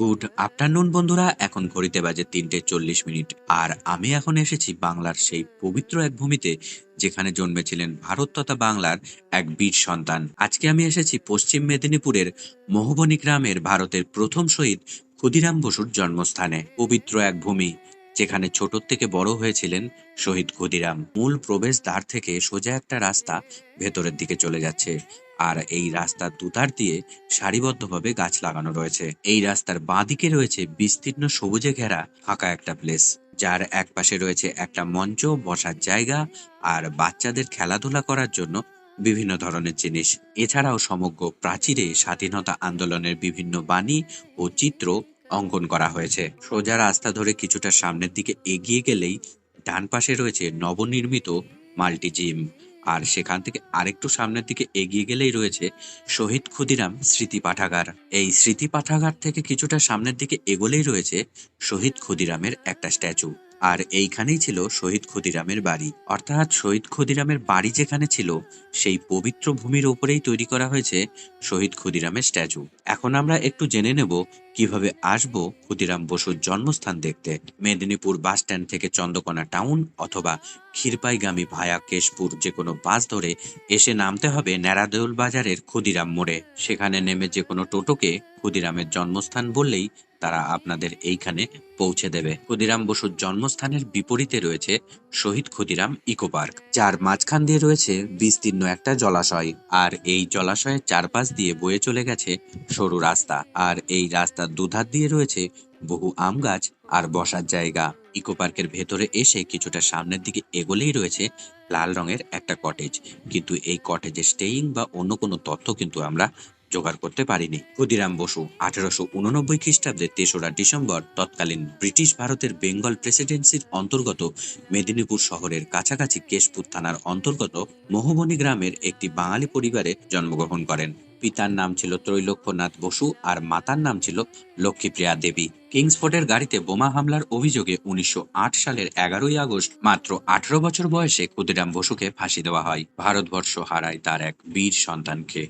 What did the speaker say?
Good afternoon, বন্ধুরা। এখন ঘড়িতে বাজে তিনটে চল্লিশ মিনিট। আর আমি এখন এসেছি বাংলার সেই পবিত্র এক ভূমিতে, যেখানে জন্মেছিলেন ভারত তথা বাংলার এক বীর সন্তান। আজকে আমি এসেছি পশ্চিম মেদিনীপুরের মহবনী গ্রামের ভারতের প্রথম শহীদ ক্ষুদিরাম বসুর জন্মস্থানে, পবিত্র এক ভূমি। যেখানে ছোট থেকে বড় হয়েছিলেন শহীদ ক্ষুদিরাম। মূল প্রবেশ দ্বার থেকে সোজা একটা রাস্তা ভেতরের দিকে চলে যাচ্ছে আর এই রাস্তার দুধার দিয়ে সারিবদ্ধভাবে গাছ লাগানো রয়েছে। এই রাস্তার বাঁদিকে রয়েছে বিস্তীর্ণ সবুজে ঘেরা ফাঁকা একটা প্লেস যার এক পাশে রয়েছে একটা মঞ্চ, বসার জায়গা আর বাচ্চাদের খেলাধুলা করার জন্য বিভিন্ন ধরনের জিনিস। এছাড়াও সমগ্র প্রাচীরে স্বাধীনতা আন্দোলনের বিভিন্ন বাণী ও চিত্র অঙ্কন করা হয়েছে। সোজা রাস্তা ধরে কিছুটা সামনের দিকে এগিয়ে গেলেই ডান পাশে রয়েছে নবনির্মিত মাল্টি জিম আর সেখান থেকে আরেকটু সামনের দিকে এগিয়ে গেলেই রয়েছে শহীদ ক্ষুদিরাম স্মৃতি পাঠাগার। এই স্মৃতি পাঠাগার থেকে কিছুটা সামনের দিকে এগোলেই রয়েছে শহীদ ক্ষুদিরামের একটা স্ট্যাচু। আর এইখানেই ছিল শহীদ ক্ষুদিরামের বাড়ি। অর্থাৎ শহীদ ক্ষুদিরামের বাড়ি যেখানে ছিল, সেই পবিত্র ভূমির ওপরেই তৈরি করা হয়েছে শহীদ ক্ষুদিরামের স্ট্যাচু। এখন আমরা একটু জেনে নেব কীভাবে আসব ক্ষুদিরাম বসুর জন্মস্থান দেখতে। মেদিনীপুর বাস স্ট্যান্ড থেকে চন্দ্রকোনা টাউন অথবা ক্ষীরপাইগামী ভায়া কেশপুর যে কোনো বাস ধরে এসে নামতে হবে ন্যাড়াদেউল বাজারের ক্ষুদিরাম মোড়ে। সেখানে নেমে যে কোনো টোটোকে ক্ষুদিরামের জন্মস্থান বললেই তারা আপনাদের এইখানে পৌঁছে দেবে। ক্ষুদিরাম বসুর জন্মস্থানের বিপরীতে রয়েছে শহীদ ক্ষুদিরাম ইকো পার্ক, যার মাঝখান দিয়ে রয়েছে বিস্তীর্ণ একটা জলাশয়, আর এই জলাশয়ের চারপাশ দিয়ে বয়ে চলে গেছে সরু রাস্তা, আর এই রাস্তার দুধার দিয়ে রয়েছে বহু আম গাছ আর বসার জায়গা। ইকো পার্কের ভেতরে এসে কিছুটা সামনের দিকে এগোলেই রয়েছে লাল রঙের একটা কটেজ কিন্তু এই কটেজের স্টেইং বা অন্য কোনো তথ্য কিন্তু আমরা জোগাড় করতে পারিনি। ক্ষুদিরাম বসু আঠারোশো উননব্বই খ্রিস্টাব্দের তেসরা ডিসেম্বর তৎকালীন ব্রিটিশ ভারতের বেঙ্গল প্রেসিডেন্সির অন্তর্গত মেদিনীপুর শহরের কাছাকাছি কেশপুর থানার অন্তর্গত মহুবনী গ্রামের একটি বাঙালি পরিবারে জন্মগ্রহণ করেন। পিতার নাম ছিল ত্রৈলোক্যনাথ বসু আর মাতার নাম ছিল লক্ষ্মীপ্রিয়া দেবী। কিংসফোর্ডের গাড়িতে বোমা হামলার অভিযোগে উনিশশো আট সালের এগারোই আগস্ট মাত্র আঠারো বছর বয়সে ক্ষুদিরাম বসুকে ফাঁসি দেওয়া হয়। ভারতবর্ষ হারায় তার এক বীর সন্তানকে।